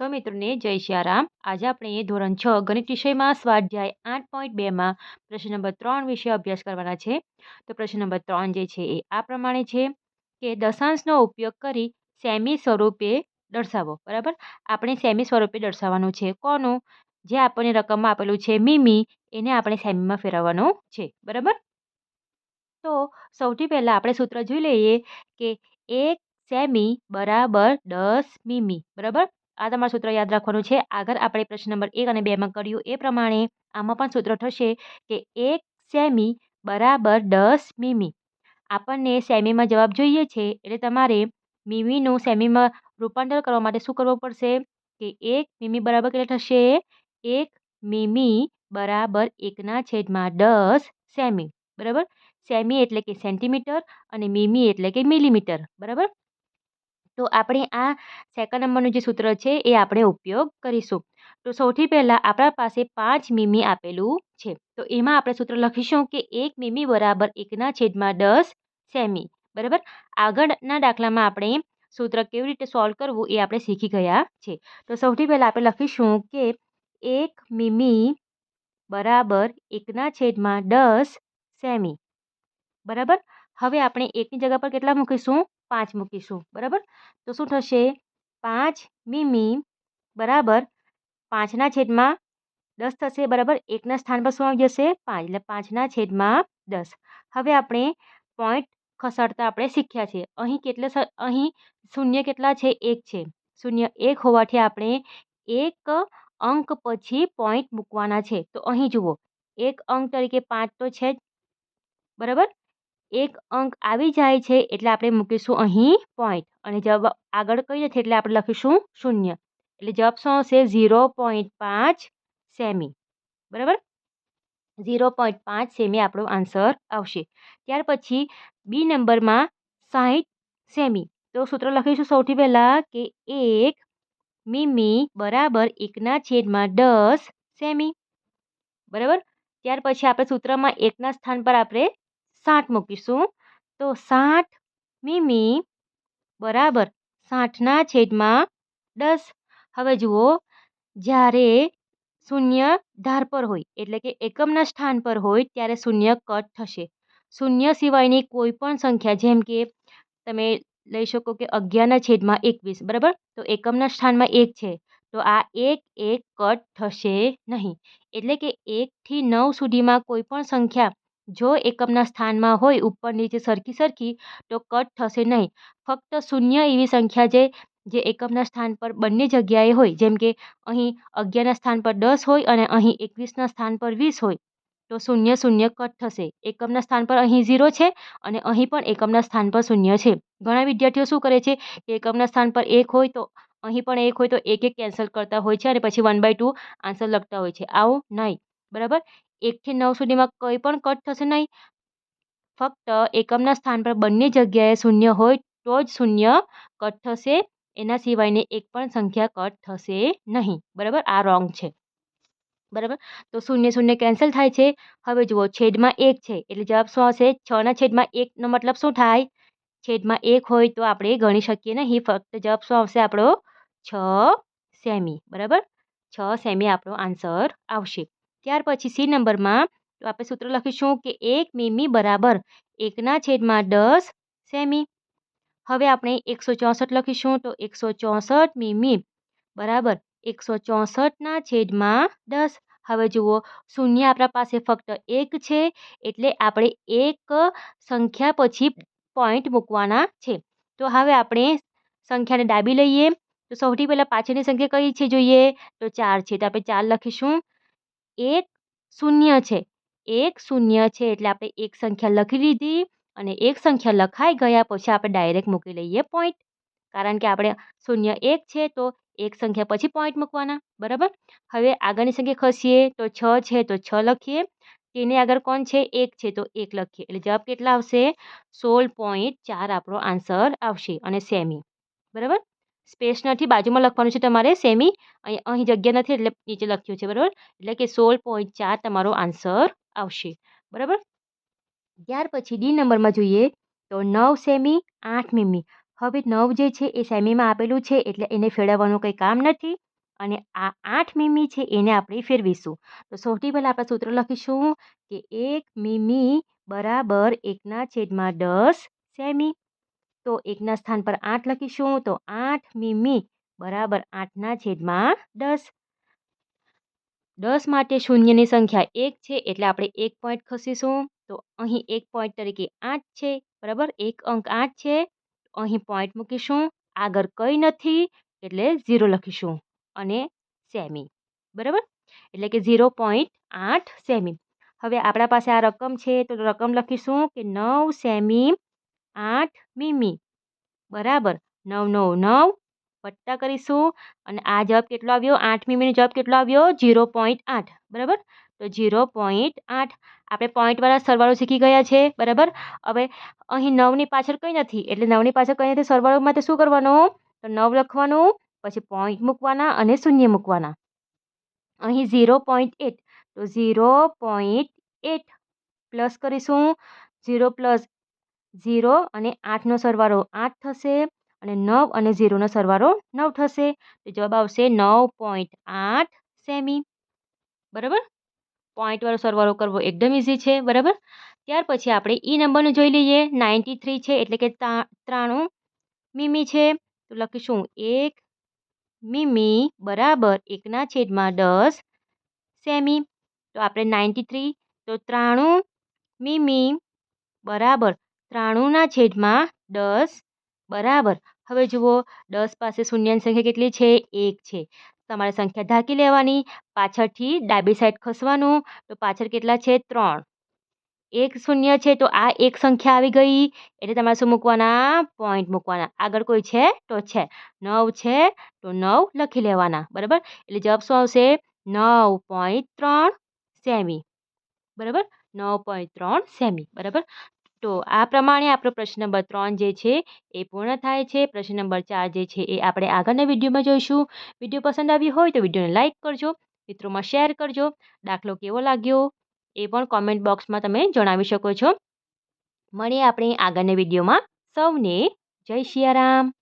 સો મિત્રોને જય શ્યારામ. આજે આપણે ધોરણ છ ગણિત વિષયમાં સ્વાધ્યાય આઠ પોઈન્ટ બેમાં પ્રશ્ન નંબર ત્રણ વિશે અભ્યાસ કરવાના છે. તો પ્રશ્ન નંબર ત્રણ જે છે એ આ પ્રમાણે છે કે દશાંશનો ઉપયોગ કરી સેમી સ્વરૂપે દર્શાવો. બરાબર? આપણે સેમી સ્વરૂપે દર્શાવવાનું છે. કોનું? જે આપણને રકમમાં આપેલું છે મીમી, એને આપણે સેમીમાં ફેરવવાનું છે. બરાબર? તો સૌથી પહેલાં આપણે સૂત્ર જોઈ લઈએ કે એક સેમી બરાબર દસ મીમી. બરાબર? આ તમારું સૂત્ર યાદ રાખવાનું છે. આગળ આપણે પ્રશ્ન નંબર એક અને બેમાં કર્યું. એ પ્રમાણે આમાં પણ સૂત્ર થશે કે એક સેમી બરાબર દસ મીમી. આપણને સેમીમાં જવાબ જોઈએ છે. એટલે તમારે મીમીનું સેમીમાં રૂપાંતર કરવા માટે શું કરવું પડશે? કે એક મીમી બરાબર કેટલા થશે? એક મીમી બરાબર એકના છેદમાં દસ સેમી. બરાબર? સેમી એટલે કે સેન્ટીમીટર અને મીમી એટલે કે મિલીમીટર. બરાબર? તો આપણે આ સેકન્ડ નંબરનું જે સૂત્ર છે, એ આપણે ઉપયોગ કરીશું. તો સૌથી પહેલાં આપણા પાસે પાંચ મીમી આપેલું છે. તો એમાં આપણે સૂત્ર લખીશું કે એક મીમી બરાબર એકના છેદમાં દસ સેમી. બરાબર? આગળના દાખલામાં આપણે સૂત્ર કેવી રીતે સોલ્વ કરવું એ આપણે શીખી ગયા છે. તો સૌથી પહેલાં આપણે લખીશું કે એક મીમી બરાબર એકના છેદમાં દસ સેમી. બરાબર? હવે આપણે એકની જગ્યા પર કેટલા મૂકીશું? પાંચ મૂકીશું, બરાબર? તો શું થશે? પાંચ મીમી બરાબર પાંચના છેદમાં દસ થશે, બરાબર? એકના સ્થાન પર શું આવી જશે? પાંચ. એટલે પાંચના છેદમાં દસ. હવે આપણે પોઈન્ટ ખસાડતા આપણે શીખ્યા છે અહીં કેટલે અહીં શૂન્ય કેટલા છે? એક છે. શૂન્ય એક હોવાથી આપણે એક અંક પછી પોઈન્ટ મૂકવાના છે. તો અહીં જુઓ. એક અંક તરીકે પાંચ તો છે જ, બરાબર? એક અંક આવી જાય છે એટલે આપણે મૂકીશું અહીં પોઈન્ટ અને જવાબ આગળ કહીએ નથી એટલે આપણે લખીશું શૂન્ય. એટલે જવાબ શું હશે ઝીરો પોઈન્ટ પાંચ સેમી. બરાબર? ઝીરો પોઈન્ટ પાંચ સેમી આપણો આન્સર આવશે. ત્યાર પછી બી નંબરમાં સાહીઠ સેમી. તો સૂત્ર લખીશું સૌથી પહેલાં કે એક મીમી બરાબર એકના છેદમાં દસ સેમી. બરાબર? ત્યાર પછી આપણે સૂત્રમાં એકના સ્થાન પર આપણે સાઠ મૂકીશું. તો સાઠ મીમી બરાબર સાઠના છેદમાં દસ. હવે જુઓ, જ્યારે શૂન્ય ધાર પર હોય, એટલે કે એકમના સ્થાન પર હોય, ત્યારે શૂન્ય કટ થશે. શૂન્ય સિવાયની કોઈ પણ સંખ્યા, જેમ કે તમે લઈ શકો કે અગિયારના છેદમાં એકવીસ, બરાબર? તો એકમના સ્થાનમાં એક છે. તો આ એક એક કટ થશે નહીં. એટલે કે એકથી નવ સુધીમાં કોઈ પણ સંખ્યા જો એકમના સ્થાનમાં હોય ઉપર નીચે સરખી સરખી, તો કટ થશે નહીં. ફક્ત શૂન્ય એવી સંખ્યા જે જે એકમના સ્થાન પર બંને જગ્યાએ હોય. જેમ કે, અહીં અગિયારના સ્થાન પર દસ હોય અને અહીં એકવીસના સ્થાન પર વીસ હોય. તો શૂન્ય શૂન્ય કટ થશે. એકમના સ્થાન પર અહીં ઝીરો છે અને અહીં પણ એકમના સ્થાન પર શૂન્ય છે. ઘણા વિદ્યાર્થીઓ શું કરે છે કે એકમના સ્થાન પર એક હોય તો અહીં પણ એક હોય તો એક એક કેન્સલ કરતા હોય છે અને પછી વન બાય ટુ આન્સર લખતા હોય છે. આવું નહીં. બરાબર? એકથી નવ સુધીમાં કંઈ પણ કટ થશે નહીં. ફક્ત એકમના સ્થાન પર બંને જગ્યાએ શૂન્ય હોય તો જ શૂન્ય કટ થશે. એના સિવાયની એક પણ સંખ્યા કટ થશે નહીં. બરાબર? આ રોંગ છે. બરાબર? તો શૂન્ય શૂન્ય કેન્સલ થાય છે. હવે જુઓ, છેદમાં એક છે. એટલે જવાબ શું આવશે? છના છેદમાં એકનો મતલબ શું થાય? છેદમાં એક હોય તો આપણે ગણી શકીએ નહીં. ફક્ત જવાબ શું આવશે? આપણો છ સેમી. બરાબર? છ સેમી આપણો આન્સર આવશે. ત્યાર પછી સી નંબરમાં તો આપણે સૂત્ર લખીશું કે એક મીમી બરાબર એકના છેદમાં દસ સેમી. હવે આપણે એકસો ચોસઠ લખીશું તો એકસો ચોસઠ મીમી બરાબર એકસો ચોસઠના છેદમાં દસ. હવે જુઓ, શૂન્ય આપણા પાસે ફક્ત એક છે એટલે આપણે એક સંખ્યા પછી પોઈન્ટ મૂકવાના છે. તો હવે આપણે સંખ્યાને ડાબી લઈએ. તો સૌથી પહેલાં પાછળની સંખ્યા કઈ છે જોઈએ? તો ચાર છે. તો આપણે ચાર લખીશું. એક શૂન્ય છે. એક શૂન્ય છે એટલે આપણે એક સંખ્યા લખી લીધી અને એક સંખ્યા લખાઈ ગયા પછી આપણે ડાયરેક્ટ મૂકી લઈએ પોઈન્ટ કારણ કે આપણે શૂન્ય એક છે તો એક સંખ્યા પછી પોઈન્ટ મૂકવાના. બરાબર? હવે આગળની સંખ્યા ખસીએ તો છ છે તો છ લખીએ. તેની આગળ કોણ છે? એક છે તો એક લખીએ. એટલે જવાબ કેટલા આવશે? સોળ પોઈન્ટ ચાર આપણો આન્સર આવશે અને સેમી બરાબર? સ્પેસ નથી બાજુમાં લખવાનું છે તમારે સેમી. અહીં અહીં જગ્યા નથી એટલે નીચે લખ્યું છે, બરાબર? એટલે કે સોળ પોઈન્ટ ચાર તમારો આન્સર આવશે. બરાબર? ત્યાર પછી ડી નંબરમાં જોઈએ તો નવ સેમી, આઠ મીમી. હવે નવ જે છે એ સેમીમાં આપેલું છે એટલે એને ફેરવવાનું કંઈ કામ નથી. અને આ આઠ મીમી છે એને આપણે ફેરવીશું. તો સૌથી પહેલાં આપણે સૂત્ર લખીશું કે એક મીમી બરાબર એકના છેદમાં દસ સેમી. તો એકના સ્થાન પર આઠ લખીશું તો આઠ મીમી બરાબર આઠના છેદમાં દસ. દસ માટે શૂન્યની સંખ્યા એક છે, એટલે આપણે એક પોઈન્ટ ખસીશું. તો અહીં એક પોઈન્ટ તરીકે આઠ છે, બરાબર? એક અંક આઠ છે. અહીં પોઈન્ટ મૂકીશું. આગળ કંઈ નથી, એટલે ઝીરો લખીશું. અને સેમી બરાબર? એટલે કે ઝીરો પોઈન્ટ આઠ સેમી હવે આપણા પાસે આ રકમ છે, તો રકમ લખીશું કે નવ સેમી આઠ મીમી. બરાબર. નવ નવ નવ. વત્તા કરીશું. અને આ જવાબ કેટલો આવ્યો? આઠ મીમીનો જવાબ કેટલો આવ્યો? ઝીરો પોઈન્ટ આઠ. બરાબર? તો ઝીરો પોઈન્ટ આઠ. આપણે પોઈન્ટવાળા સરવાળો શીખી ગયા છે. બરાબર? હવે અહીં નવની પાછળ કંઈ નથી. એટલે નવની પાછળ કંઈ નથી. સરવાળો માટે શું કરવાનું? તો નવ લખવાનું, પછી પોઈન્ટ મૂકવાના અને શૂન્ય મૂકવાના. અહીં ઝીરો પોઈન્ટ એટ. તો ઝીરો પોઈન્ટ એટ. પ્લસ કરીશું. ઝીરો પ્લસ ઝીરો અને આઠનો સરવાળો આઠ થશે અને નવ અને ઝીરોનો સરવાળો નવ થશે. તો જવાબ આવશે નવ પોઈન્ટ આઠ સેમી. બરાબર? પોઈન્ટવાળો સરવાળો કરવો એકદમ ઇઝી છે, બરાબર? ત્યાર પછી આપણે ઈ નંબરને જોઈ લઈએ. નાઇન્ટી થ્રી છે એટલે કે ત્રાણું મીમી છે. તો લખીશું એક મીમી બરાબર એકના છેદમાં દસ સેમી. તો આપણે નાઇન્ટી થ્રી, તો ત્રાણું મીમી બરાબર ત્રાણુંના છેદમાં દસ બરાબર. હવે જુઓ, દસ પાસે શૂન્યની સંખ્યા કેટલી છે? એક છે. તમારે સંખ્યા ઢાંકી લેવાની. પાછળથી ડાબી સાઈડ ખસવાનું. તો પાછળ કેટલા છે? ત્રણ. એક શૂન્ય છે તો આ એક સંખ્યા આવી ગઈ. એટલે તમારે શું મૂકવાના? પોઈન્ટ મૂકવાના. આગળ કોઈ છે? તો છે. નવ છે તો નવ લખી લેવાના. બરાબર? એટલે જવાબ શું આવશે? નવ પોઈન્ટ ત્રણ સેમી. બરાબર? નવ પોઈન્ટ ત્રણ સેમી. બરાબર? તો આ પ્રમાણે આપણો પ્રશ્ન નંબર ત્રણ જે છે એ પૂર્ણ થાય છે. પ્રશ્ન નંબર ચાર જે છે એ આપણે આગળના વિડીયોમાં જોઈશું. વીડિયો પસંદ આવ્યો હોય તો વિડીયોને લાઇક કરજો, મિત્રોમાં શેર કરજો. દાખલો કેવો લાગ્યો એ પણ કોમેન્ટ બોક્સમાં તમે જણાવી શકો છો. મળીએ આપણે આગળના વિડીયોમાં. સૌને જય સિયારામ